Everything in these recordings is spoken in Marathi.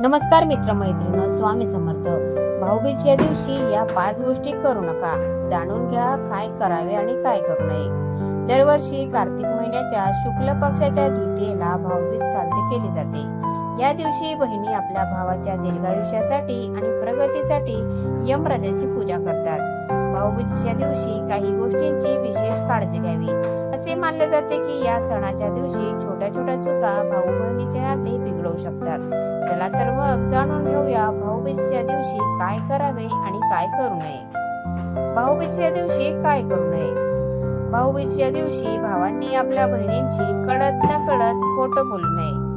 नमस्कार मित्र मैत्रिणी स्वामी समर्थ. भाऊबीजच्या दिवशी या पाच गोष्टी करू नका. जाणून घ्या काय करावे आणि काय करू नये. दरवर्षी कार्तिक महिन्याच्या शुक्ल पक्षाच्या द्वितीयेला भाऊबीज साजरी केली जाते. या दिवशी बहिणी आपल्या भावाच्या दीर्घायुष्यासाठी आणि प्रगतीसाठी यमराजाची पूजा करतात. भाऊबीजच्या दिवशी काही गोष्टींची विशेष काळजी घ्यावी. मानले जाते की या सणाच्या दिवशी छोट्या छोट्या चुका भाऊ बहिणीचे नाते बिघडवू शकतात. चला तर मग जाणून घेऊया भाऊबीजेच्या दिवशी काय करावे आणि काय करू नये. भाऊबीजेच्या दिवशी काय करू नये? भाऊबीजेच्या दिवशी भावांनी आपल्या बहिणींची कळत न कळत खोटं बोलू नये.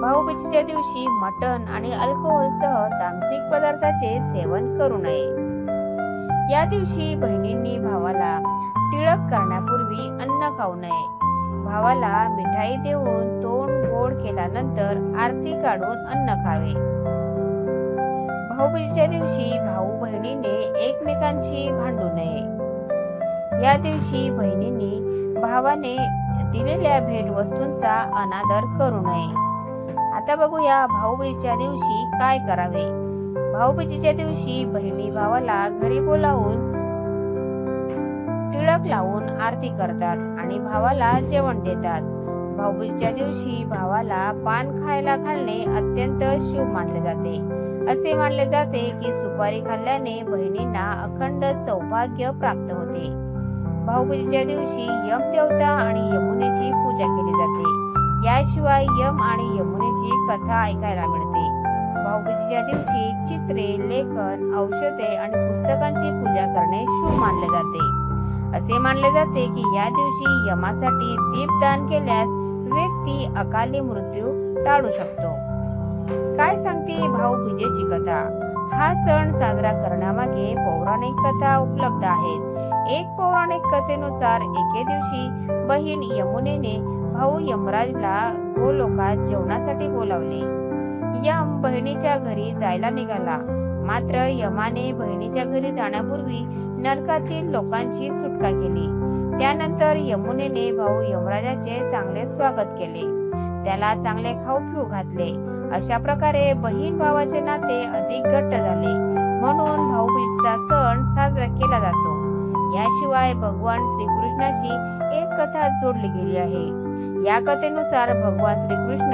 भाऊबीजेच्या दिवशी मटण आणि अल्कोहोलसह तांत्रिक पदार्थाचे सेवन करू नये. या दिवशी बहिणींनी भावाला टिळक करण्यापूर्वी अन्न खाऊ नये. भावाला मिठाई देऊन तोंड गोड केल्यानंतर आरती काढून अन्न खावे. भाऊबीजेच्या दिवशी भाऊ बहिणीने एकमेकांशी भांडू नये. या दिवशी बहिणीने भावाने दिलेल्या भेटवस्तूंचा अनादर करू नये. आता बघूया भाऊबीजेच्या दिवशी काय करावे. भाऊबीजेच्या दिवशी बहिणी भावाला घरी बोलावून टिळक लावून आरती करतात आणि भावाला जेवण देतात. भाऊबीजच्या दिवशी भावाला पान खायला घालणे अत्यंत शुभ मानले जाते. असे मानले जाते की सुपारी खाल्ल्याने बहिणींना अखंड सौभाग्य प्राप्त होते. भाऊबीजेच्या दिवशी यम देवता आणि यमुनेची पूजा केली जाते. याशिवाय यम आणि यमुनेची कथा ऐकायला मिळते. भाऊबीजेच्या दिवशी चित्रे लेखन औषधे आणि पुस्तकांची पूजा करणे शुभ मानले जाते. असे मानले जाते की या दिवशी यमासाठी दीपदान केल्यास व्यक्ती अकाली मृत्यू टाळू शकतो. काय सांगते भाऊबीजेची कथा? हा सण साजरा करण्यामागे पौराणिक कथा उपलब्ध आहेत. एक पौराणिक कथेनुसार एके दिवशी बहीण यमुनेने भाऊ यमराजला गोलोकात जेवणासाठी बोलावले. यम बहिणीच्या घरी जायला निघाला. मात्र यमाने बहिणीच्या घरी जाण्यापूर्वी नरकातील लोकांची सुटका केली. त्यानंतर यमुनेने भाऊ यमराजाचे चांगले स्वागत केले. त्याला चांगले खाऊ पिऊ घातले. अशा प्रकारे बहीण भावाचे नाते अधिक घट्ट झाले. म्हणून भाऊबीजचा सण साजरा केला जातो. याशिवाय भगवान श्रीकृष्णाची एक कथा जोडली गेली आहे. या कथेनुसार भगवान श्रीकृष्ण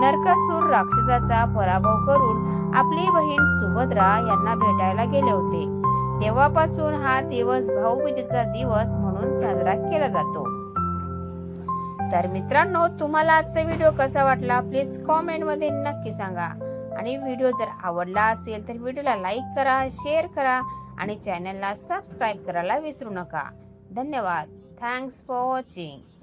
नरकासूर राक्षसाचा पराभव करून आपली बहीण सुभद्रा यांना भेटायला गेले होते. तेव्हापासून हा दिवस भाऊबीजेचा दिवस म्हणून साजरा केला जातो. तर मित्रांनो तुम्हाला आजचा व्हिडिओ कसा वाटला? प्लीज कॉमेंटमध्ये नक्की सांगा. आणि व्हिडिओ जर आवडला असेल तर व्हिडिओला लाईक करा शेअर करा आणि चॅनलला सबस्क्राईब करायला विसरू नका. धन्यवाद. Thanks for watching